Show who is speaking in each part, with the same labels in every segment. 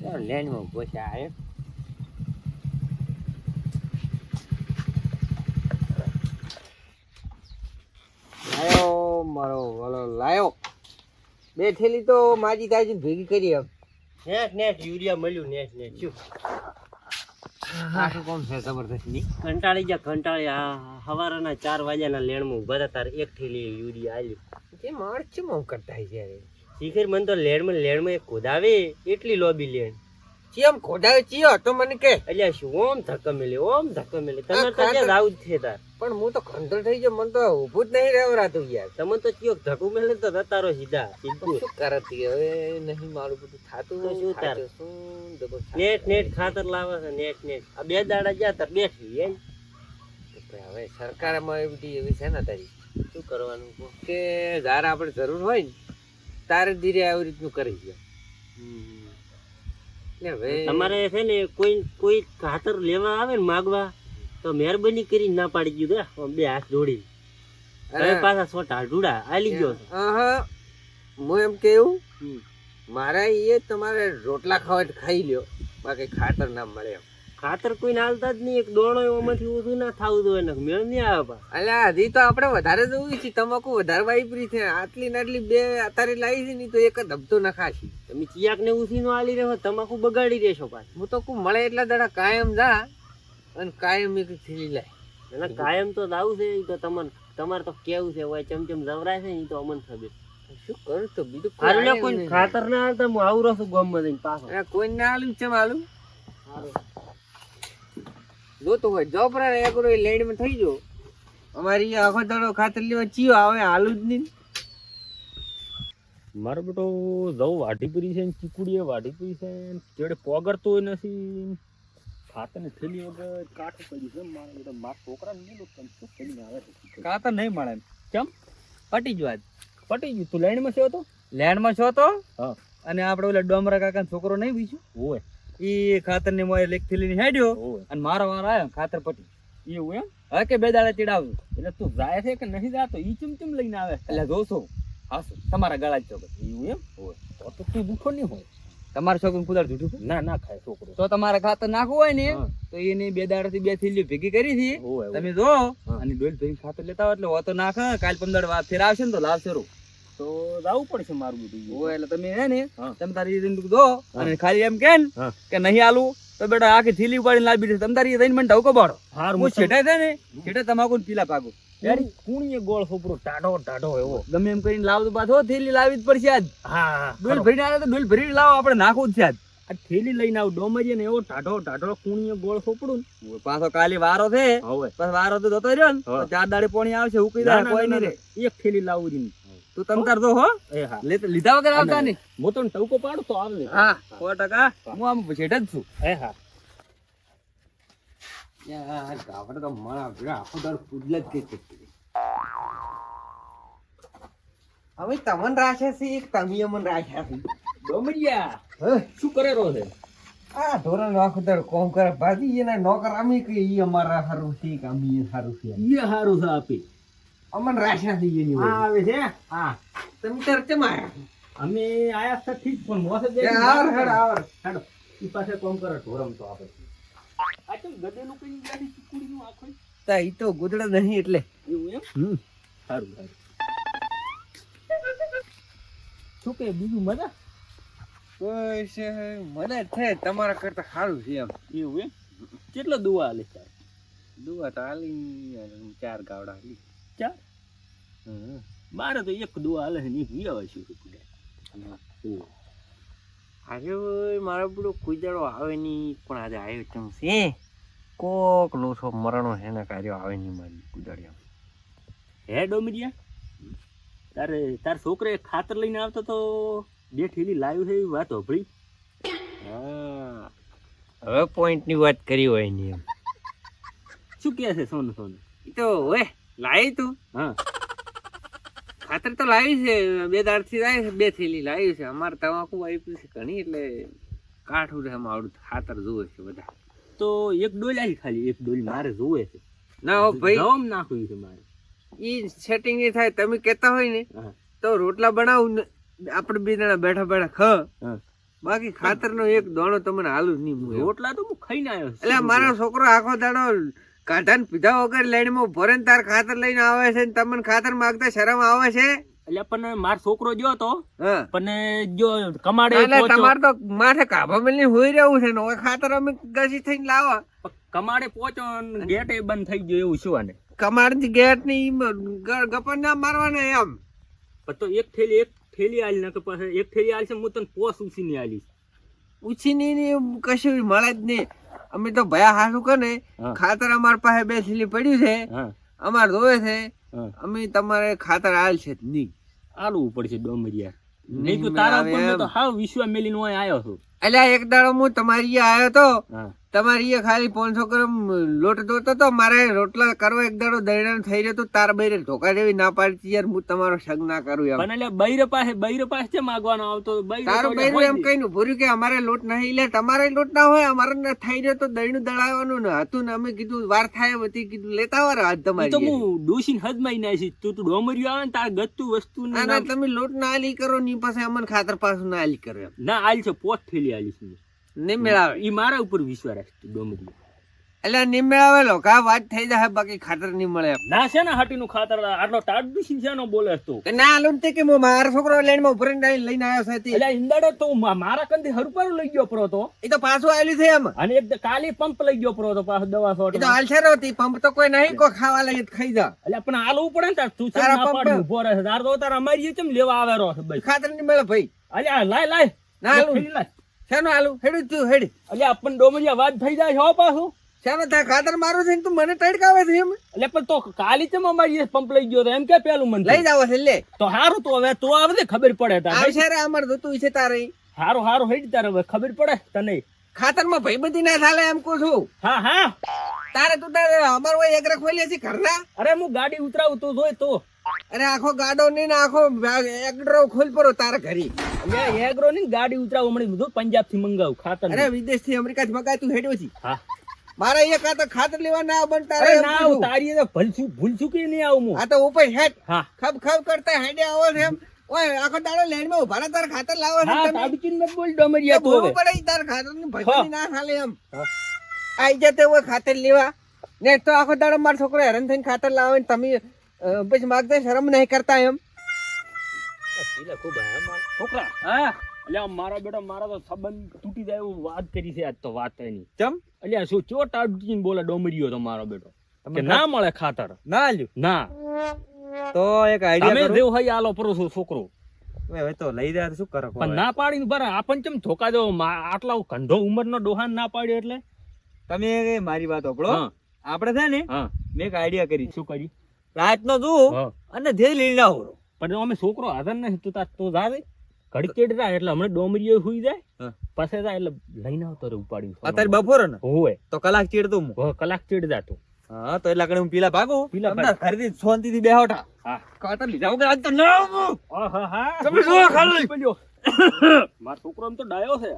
Speaker 1: લેન્ડમાં ઊભો છે આ એમ. લાયો મારો વાલો લાયો બે થેલી તો માજી તાજી ભેગી કરી એમ
Speaker 2: નેટ નેટ યુરિયા મળ્યું નેટ નેટ શું
Speaker 1: આખું કોમ છે જબરદસ્તની
Speaker 2: કંટાળી ગયા કંટાળી આ હવારના ચાર વાગ્યાના લેણમાં ઊભા હતા તારે એક થેલી યુરિયા આલ્યું
Speaker 1: છે મમ કરતા છે
Speaker 2: શીખર મને તો લેણમાં લેણમાં એક ખોદાવે એટલી લોબી લેણ.
Speaker 1: ચિયમ ખોડાવે ચિયો તો મને કે.
Speaker 2: એટલે શું ઓમ ધક્કા મેલે ઓમ ધક્કા મેલે તમે તો ક્યાં જ છે તાર.
Speaker 1: પણ હું તો ખંડર થઈ ગયો મને તો ઊભું જ નહીં રહેવરાતું યાર.
Speaker 2: તમે તો ચિયો ધક્કું મેલે તો તારો સીધા સીધું
Speaker 1: શું કરત હવે? નહીં મારું બધું થાતું.
Speaker 2: તો શું તાર?
Speaker 1: શું?
Speaker 2: નેટ નેટ ખાતર લાવે છે નેટ નેટ. આ બે દાડા ગયા તાર બેઠી એમ.
Speaker 1: હવે સરકારમાં એવી બધી એવી છે ને તારી?
Speaker 2: શું કરવાનું
Speaker 1: કે જ્યારે આપણે જરૂર હોય ને તારે ધીરે આવી રીતનું કરી છે.
Speaker 2: તમારે છે ને કોઈ કોઈ ખાતર લેવા આવે ને માગવા તો મહેરબાની કરી ના પાડી દીધું. બે હાથ જોડી
Speaker 1: અરે,
Speaker 2: પાછા સોટા ઢૂડા આલી ગયો
Speaker 1: હા એમ કેવું. મારા એ તમારે રોટલા ખાવા ખાઈ લ્યો. બાકી ખાતર ના મળે એમ.
Speaker 2: ખાતર કોઈ હાલતા જ નહીં. એક દોણો એમાંથી ઓછું ના થવું જોઈએ ને મેળ નહીં આવે
Speaker 1: અલ્યા હજી તો આપણે વધારે જોવી છે. તમાકુ વધારે વાપરી છે. આટલી ને આટલી બે અત્યારે લાવી છે તો એક જ હપ્તો નખાશી.
Speaker 2: તમે ચિયાક ને ઉસી નો આલી રહ્યો તમાકુ બગાડી દેશો પાછું.
Speaker 1: હું તો કું મળે એટલા દાડા કાયમ જા અને કાયમ એક થેલી લાય.
Speaker 2: એટલે કાયમ તો આવું છે તો તમને તમારે તો કેવું છે હોય ચમચમ જવરાય છે ને ઈ તો અમને ખબર.
Speaker 1: શું કરું તો બીજું કોઈ.
Speaker 2: ખાતર ના હાલતા હું આવરો છું ગામમાં જઈને પાછો.
Speaker 1: કોઈ ના આલું? ચમ આલું? જોતું હોય. જો પર એક રો લેન્ડમાં થઈ જો અમારી આખો દાડો ખાતર લેવા ચીયો આવે આલું જ નહીં.
Speaker 3: મારો બેટો જવું વાઢીપુરી છે ને ચીકુડીએ વાઢીપુરી છે ને ચેડે પોગરતો નથી. ખાતર ને થેલી વગર કાઠું પડી છે. મારો બેટો મારા છોકરાને નહીં લોકો શું થઈને આવે છે?
Speaker 4: કાતર નહીં મળે કેમ? પટી જ વાત
Speaker 3: પટી ગયું. તું લાઈનમાં છો તો?
Speaker 4: લેન્ડમાં છો તો?
Speaker 3: હા.
Speaker 4: અને આપણે ઓલા ડોમરા કાકા છોકરો નહીં બીજું?
Speaker 3: ઓય.
Speaker 4: ઈ ખાતરની મોય લેખ થેલી ની હેડ્યો અને મારો વાર આવ્યો ખાતર પટી.
Speaker 3: એવું એમ?
Speaker 4: હવે કે બે દાડા ચીડાવજો
Speaker 3: એટલે તું જાય છે કે નહીં જાતો ઈ ચમ ચમ લઈને આવે?
Speaker 4: એટલે જોશો. હાસો. તમારા ગળા જ
Speaker 3: એવું એમ? હોય તો તો ભૂખો નહીં હોય.
Speaker 4: તમારા છોકરું કુદાડ જૂઠું
Speaker 3: ના ના ખાય છોકરો.
Speaker 4: તો તમારે ખાતર નાખવું હોય ને તો એની બે દાડા થી બે થેલી ભેગી કરી હતી તમે જો અને ડોલ ભેગી ખાતર લેતા હોય એટલે હો તો નાખ. કાલ પંદર વાર ફેર આવશે ને તો લાવશે રો
Speaker 3: તો જવું પડશે મારું બધું
Speaker 4: ઓ એટલે તમે હે ને તમે તારી રીતે દો અને ખાલી એમ કે કે નહીં આલું તો બેટા આખી થેલી ઉપાડીને લાવી દે તમે તારી રહીને મને ઢવકો પાડો.
Speaker 3: હારું
Speaker 4: હું છેટાય થાય ને છેટા તમાકુ પીલા પાકું.
Speaker 3: યારી કુણીએ ગોળ છોકરો ટાઢો ટાઢો એવો.
Speaker 4: ગમે એમ કરીને લાવ તો પાછો થેલી લાવી જ પડશે આજ.
Speaker 3: હા હા
Speaker 4: ડોલ ભરીને આવે તો ડોલ ભરીને લાવો આપણે નાખવું જ છે આજ.
Speaker 3: આ થેલી લઈને આવું ડોમરીએ ને એવો ટાઢો ટાઢો કુણીએ ગોળ સોપડું
Speaker 4: પાછો કાલે વારો છે.
Speaker 3: હવે.
Speaker 4: વારો તો જતો રહ્યો ને ચાર દાડે પાણી આવશે ઉકળી
Speaker 3: ના,
Speaker 4: દાડે કોઈ નહીં રે.
Speaker 3: એક થેલી લાવું છું
Speaker 4: તું તમ તાર જો હો.
Speaker 3: એ હા.
Speaker 4: લીધા વગર આવતા નહીં.
Speaker 3: હું તો ટવકો પાડું તો આવે.
Speaker 4: હા. સો ટકા. હું આમ છેટે જ છું.
Speaker 3: એ હા.
Speaker 1: યાર ગાવડે તો મારા ભેગા આખો દર પૂજલ જ કે હવે તમને રાખ્યા છે એક તમે અમને રાખ્યા છે.
Speaker 3: ડોમરિયા
Speaker 1: હે?
Speaker 3: શું કરેલો છે?
Speaker 1: આ ધોરણ આખો દર કોમ કરે. ભાજી એના નોકર અમે કે ઈ અમારા હારું છે કે અમે હારું છે.
Speaker 3: ઈ હારું છે આપી.
Speaker 1: અમને રાખ્યા થઈ
Speaker 3: આ આવે છે?
Speaker 1: હા. તમે તાર કેમ
Speaker 3: અમે આયા છે ઠીક પણ મોસે
Speaker 1: દે હાર હેડ હાર
Speaker 3: હેડો. ઈ પાસે કોમ કરે ઢોરમ તો આપે. આ તો ગધેલું કઈ ગાડી ચીકુડીનું આખો
Speaker 1: તા ઈ તો ગુદડા નહીં એટલે.
Speaker 3: એવું એમ?
Speaker 1: હમ.
Speaker 3: સારું સારું. શું કે બીજું મજા?
Speaker 1: બસ મને છે તમારા કરતા સારું છે એમ.
Speaker 3: એવું એમ? કેટલો દુવા આલે ચાર
Speaker 1: દુવા તો આલી ચાર ગાવડા આલી
Speaker 3: ચાર. મારે તો એક દો હાલે છે ને એક વીઆવે છે રૂપિયા
Speaker 1: આજે મારો બધો કુદડો આવે નહીં પણ આજે આવ્યો કેમ છે કોક લોસો મરણો હેના કાર્યો આવે નહીં મારી કુદડિયા
Speaker 3: હે ડોમરિયા તારે તાર છોકરે ખાતર લઈને આવતો તો બે ઠેલી લાવ્યું છે એવી વાત હોભળી?
Speaker 1: હા. હવે પોઈન્ટની વાત કરી હોય નહીં એમ.
Speaker 3: શું કહે છે સોનું સોનું?
Speaker 1: એ તો ઓય લાવી તું?
Speaker 3: હા.
Speaker 1: ખાતર તો લાવી છે બે દાડથી લાવી છે બે થેલી લાવી છે. અમારે તમાકુ આવી છે ઘણી એટલે કાઠું રહે મારું ખાતર જોવે છે બધા.
Speaker 3: તો એક ડોલ આવી ખાલી એક ડોલ મારે જોવે છે.
Speaker 1: ના ભાઈ.
Speaker 3: જવામ નાખ્યું છે મારે.
Speaker 1: ઈ સેટિંગ નહીં થાય તમે કહેતા હોય ને તો રોટલા બનાવું આપણે બે જણા બેઠા બેઠા ખ. બાકી ખાતરનો એક દાણો તમને હાલું જ નહીં
Speaker 3: રોટલા તો હું ખાઈને આવ્યો.
Speaker 1: એટલે મારો છોકરો આખો દાડો કાઢાને પીધા વગર લાઈનમાં ભરે ને તાર ખાતર લઈને આવે છે ને તમને ખાતર માંગતા શરમ આવે છે?
Speaker 3: એટલે પણ માર છોકરો જો તો. પણ જો કમાડે
Speaker 1: એટલે. તમારે તો માથે કાભા મેલની હોઈ રહ્યું છે ને હવે ખાતર અમે ગસી થઈને લાવા.
Speaker 3: કમાડે પહોંચો ગેટ એ બંધ થઈ ગયો એવું શું આને?
Speaker 1: કમાડ ગેટની ગપન ના મારવાના એમ.
Speaker 3: તો એક થેલી એક થેલી આલી તો પાસે એક થેલી આલશે હું તને પોસ ઉસીની આલી
Speaker 1: ઉછીની ની કશું મળે જ નહીં. અમે તો ભયા હાસુ કે ને ખાતર અમાર પાસે બે થેલી પડ્યું છે. અમારે જોવે છે. અમે તમારે ખાતર આલ છે નહીં.
Speaker 3: આલવું પડશે ડોમરિયા.
Speaker 1: નહીં
Speaker 3: તો તારા ઉપર તો હાવ વિશ્વ મેલીને આયો છું.
Speaker 1: એટલે એક દાડો હું તમારી આવ્યો તો તમારી અહીંયા ખાલી પાંચસો ગ્રામ લોટ દોતો તો મારે રોટલા કરવા એક દાડો દૈડાનો થઈ રહ્યો તો તાર બૈરે ધોકા જેવી ના પાડતી યાર હું તમારો સગ ના કરું એમ.
Speaker 3: એટલે બૈર પાસે બૈર પાસે છે માગવાનો આવતો?
Speaker 1: તારો બૈરું એમ કઈ નું ભૂર્યું કે અમારે લોટ નહીં લે તમારે લોટ ના હોય અમારે ના થઈ રહ્યો તો દહીંનું દળાવવાનું ને હતું ને અમે કીધું વાર થાય હતી કીધું લેતા વાર હાથ
Speaker 3: તમારી તો હું ડોસીને હદમાઈ નાખીશ તું તું ડોમરિયો આવે ને તાર ગતું વસ્તુ
Speaker 1: ના ના તમે લોટ ના આલી કરો ની પાસે અમને ખાતર પાછું ના આલી કરો એમ.
Speaker 3: ના આલી છે પોત થેલી આલી મેં.
Speaker 1: નહીં મેળાવે
Speaker 3: ઈ મારા ઉપર વિશ્વાસ રાખ ડોમરી
Speaker 1: એટલે નહીં મેળાવે લો કા વાત થઈ જાય બાકી ખાતર નહીં મળે
Speaker 3: ના છે ને હાટીનું ખાતર આટલો દુશી છે બોલે તો.
Speaker 1: કે ના આલો તે કે મારો છોકરો લાઈનમાં ઉભરીને આવીને લઈને આવ્યો છે
Speaker 3: એટલે ઇંદાડે તો મારા કંદી હરપારું લઈ ગયો પરો તો.
Speaker 1: એ તો પાછો આવેલી છે એમ.
Speaker 3: અને એક કાલી પંપ લઈ ગયો પરો તો પાછો દવા
Speaker 1: એ તો હાલ છે રહતી પંપ તો કોઈ નહીં કોઈ ખાવા લાગે ખાઈ જા
Speaker 3: એટલે પણ હાલવું પડે ને તાર તું
Speaker 1: તારા
Speaker 3: ના
Speaker 1: પંપ-
Speaker 3: ઊભો રહે છે. તાર તો તાર અમારી કેમ લેવા આવે રહો છે ભાઈ
Speaker 1: ખાતર નહીં મળે ભાઈ.
Speaker 3: અલ્યા લાય લાય.
Speaker 1: ના
Speaker 3: લાય.
Speaker 1: શેનું આલુ? હેડું તું હેડી.
Speaker 3: એટલે આપણ ડોમરિયા વાત થઈ જાય છો પાછું.
Speaker 1: શેનો થાય ખાતર મારું છે તું મને તડકાવે છે એમ?
Speaker 3: એટલે પણ તો કાલી ચમ અમારી પંપ લઈ ગયો એમ કે પેલું મને
Speaker 1: લઈ જાવ છે લે.
Speaker 3: તો હારું તો હવે તો આવે ખબર પડે તારે.
Speaker 1: આવશે રે અમર તું છે તારે.
Speaker 3: હારું હારું હેડી તારે હવે ખબર પડે તને.
Speaker 1: ખાતરમાં ભાઈબંધી ના ચાલે એમ કહું છું.
Speaker 3: હા હા.
Speaker 1: તારે તું તારે અમાર હોય એગરા ખોલી છે ઘરના.
Speaker 3: અરે હું ગાડી ઉતરાવું તું જોઈ તો.
Speaker 1: અરે આખો ગાડો નહીં ને આખો એગ્રો ખોલ પરો તારા ઘરી.
Speaker 3: એગ્રો ની ગાડી ઉતરાવું મળી બધું પંજાબથી મંગાવું ખાતર
Speaker 1: અરે વિદેશથી અમેરિકા થી મગાય તું હેડ્યો છી.
Speaker 3: હા.
Speaker 1: મારા અહીંયા ખાતર ખાતર લેવા ના બન તારે
Speaker 3: ના
Speaker 1: કહું
Speaker 3: તારી તો ભૂલચું ભૂલચું કે નહીં આવું હું?
Speaker 1: આ તો ઉપર હેડ.
Speaker 3: હા.
Speaker 1: ખબ ખબ કરતા હેડે આવો છે એમ. ઓય આખો દાડો લેનમાં ઊભા તાર તારે ખાતર લાવો તમે.
Speaker 3: તાબચીન મત બોલ ડોમરિયા તું હવે.
Speaker 1: પડે તાર ખાતરની ભજની ના ખાલે એમ. આઈ જતે ઓય ખાતર લેવા. ને તો આખો દાડો મારો છોકરો હેરાન થઈને ખાતર લાવે ને તમે પછી માગતા શરમ નહીં કરતા એમ.
Speaker 3: છોકરા હા? અલ્યા મારો બેટો મારો તો સંબંધ તૂટી જાય એવું વાત કરી છે આજ તો વાત એની.
Speaker 4: ચમ?
Speaker 3: અલ્યા શું ચો ટાડુચીન બોલે ડોમરિયો તો મારો બેટો? કે ના મળે ખાતર?
Speaker 4: ના આલ્યું?
Speaker 3: ના.
Speaker 4: તો એક
Speaker 3: તમે દેવ હઈ આલો પરો છો છોકરો.
Speaker 4: હવે તો લઈ જાય શું કરો
Speaker 3: પણ ના પાડીને બરા આપણ ચમ ધોકા દેવો? આટલા કંઢો ઉંમરનો ડોહાન ના પાડ્યો એટલે?
Speaker 4: તમે મારી વાત
Speaker 3: હા.
Speaker 4: આપણે છે ને મેં એક આઈડિયા કરી.
Speaker 3: શું કરી
Speaker 4: રાતનો
Speaker 3: હા.
Speaker 4: અને ધ્યેય લઈને હોરો.
Speaker 3: પણ અમે છોકરો હાજર નહીં તું તાર તો જા દે ઘડીક ચેડ જાય એટલે હમણાં ડોમરીઓ હુઈ જાય. પાસે જાય એટલે લઈને આવતો રે ઉપાડી
Speaker 4: અત્યારે બપોરે ને?
Speaker 3: હોય
Speaker 4: તો કલાક ચીડતો હું.
Speaker 3: હો, કલાક ચેડ જાતો
Speaker 4: હા તો એટલા કણે હું પીલા ભાગું?
Speaker 3: પીલા
Speaker 4: ભાગ. ખરીદી શાંતિ થી બેહોટા
Speaker 3: હા.
Speaker 4: કાતર લીધા વગર આજ તો ના આવું.
Speaker 3: આહાહા.
Speaker 4: તમે જુઓ ખાલી.
Speaker 3: પડ્યો. મારો છોકરો આમ તો ડાયો છે.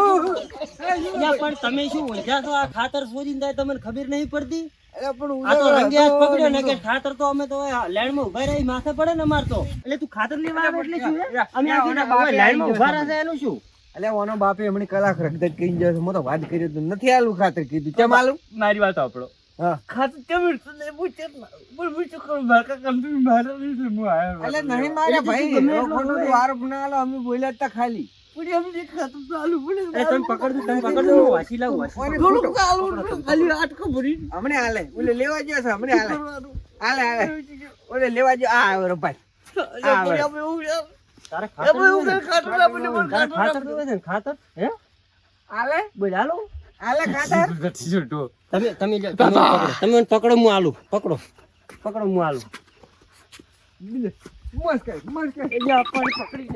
Speaker 2: અલ્યા પણ તમે શું ઊંઝા છો? આ ખાતર શોધીને તમને ખબર નહીં પડતી?
Speaker 1: અરે પણ
Speaker 2: આ તો
Speaker 1: ઉજાગરો
Speaker 2: રંગે હાથ
Speaker 1: હતો,
Speaker 2: પકડ્યો ને કે ખાતર તો અમે તો લાઈનમાં ઊભા રહી માથે પડે ને અમાર તો. એટલે તું ખાતર લેવા આવે એટલે શું અમે
Speaker 1: બાપે લાઈનમાં
Speaker 2: ઊભા
Speaker 1: ગયો
Speaker 2: એનું શું?
Speaker 1: અલ્યા ઓનો બાપે હમણાં કલાક રગદગ કહી છે. હું તો વાત કરી તો નથી આલું ખાતર કીધું. ચમ આલું?
Speaker 3: મારી વાત આપણો
Speaker 2: ખાતર
Speaker 5: ખાતું કેમ હું ચેક પણ હું શું કરું? મારા કંપની મારે એટલે
Speaker 1: નહીં ભાઈ આરોપ ના આલો અમે બોલ્યા જ ખાલી.
Speaker 5: પણ એમ પડે.
Speaker 2: તમે પકડજો તમે પકડજો હું વાંચી લાવું વાંચી
Speaker 1: કોને
Speaker 5: થોડુંક આલુ ખાલી આટકો ભરી
Speaker 1: હમણે હાલે ઓલે લેવા ગયો છે હમણે હાલે. હાલે હાલે. ઓલે લેવા ગયો આ આવ્યો રો ભાઈ
Speaker 5: એટલે
Speaker 1: આવે.
Speaker 5: પછી આપણે એવું યાર.
Speaker 2: તારે ખાતર
Speaker 5: એવું
Speaker 2: જોઈએ
Speaker 5: કંઈ ખાતું ના. પડે, પણ
Speaker 2: તારે
Speaker 5: ખાતું ના
Speaker 2: ખાતર
Speaker 5: પડે.
Speaker 2: જોઈએ છે ને ખાતર હે?
Speaker 1: હાલે?
Speaker 2: બોલ હાલો.
Speaker 1: હાલે ખાતર?
Speaker 2: તમે તમે તમે મને પકડો તમે મને પકડો હું આલુ પકડો પકડો હું આલુ
Speaker 1: મસ્ત મસ્ત.
Speaker 2: પકડી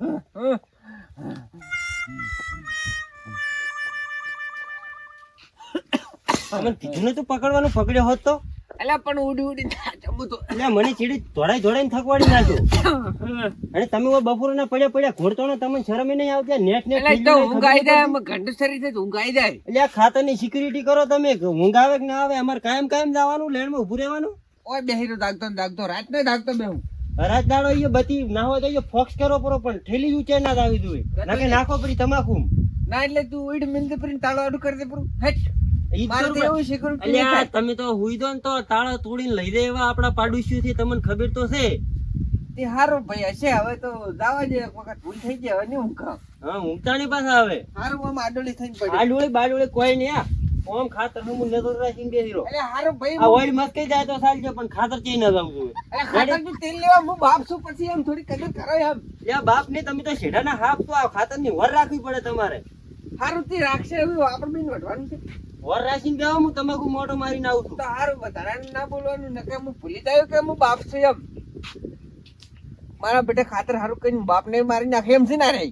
Speaker 2: લઈ જતો તમને કીધું પકડવાનું પકડ્યો હોત તો?
Speaker 1: અલ્યા પણ ઉડી ઉડી ના તો.
Speaker 2: એટલે મને ચીડી દોડાઈ દોડાઈને થકવાડી નાખ્યો અને તમે ઓ બપોરના પડ્યા પડ્યા ઘોડતો ને તમને શરમ નહીં આવતી નેટ ને
Speaker 1: એટલે તો જાય ઘંટો જાય.
Speaker 2: એટલે સિક્યુરિટી કરો તમે ઊંઘ આવે કે ના આવે? અમારે કાયમ કાયમ જવાનું લેણમાં ઉભું રહેવાનું?
Speaker 1: ઓય બેહીરો દાગતો દાગતો રાત ને દાગતો બેહું.
Speaker 2: રાત દાડો એ બધી ના હોય તો ફોક્સ કરો પરો પણ ઠેલી ઊંચે ના આવી દઉં નાખે નાખો પડી તમાકુ
Speaker 1: ના એટલે તું ઉઈડ મિંદ દે તાળો આડું કરી દે પૂરું. હેટ
Speaker 2: તમે તો હુઈ દો ને તો તાળા તોડીને લઈ દે એવા આપણા પાડોશીઓ થી તમને ખબર તો છે.
Speaker 1: તે હારો ભાઈ હશે. હવે તો દાવા જે એક વખત ભૂલ થઈ જાય હવે નહીં ઊંઘા
Speaker 2: હા ઊંઘતાની પાસે હવે.
Speaker 1: હારું આમ આડોળી થઈને પડી.
Speaker 2: આડોળી બાડોળી કોઈ નહીં આ ઓમ ખાતર હું નજર રાખીને બેસી રહો.
Speaker 1: અરે હારો ભાઈ
Speaker 2: આ ઓઈલ મસ્ત જાય તો ચાલશે પણ ખાતર ચઈ ના જાવ જોઈએ.
Speaker 1: અરે ખાતર તું તેલ લેવા હું બાપ છું પછી એમ થોડી કદર કરો એમ.
Speaker 2: યા બાપ ને તમે તો શેઢાના હાફ તો આ ખાતરની વર રાખવી પડે તમારે.
Speaker 1: હારું તે રાખશે એવું આપણે બી વઢવાનું છે.
Speaker 2: વર રાખીને બેહો હું તમાકુ મોટો મારીને આવું છું.
Speaker 1: તો હારું વધારાને ના બોલવાનું નકે હું ભૂલી જાય કે હું બાપ છું એમ. મારા બેટા ખાતર હારું કઈ બાપ ને મારી નાખે એમ છે ના રે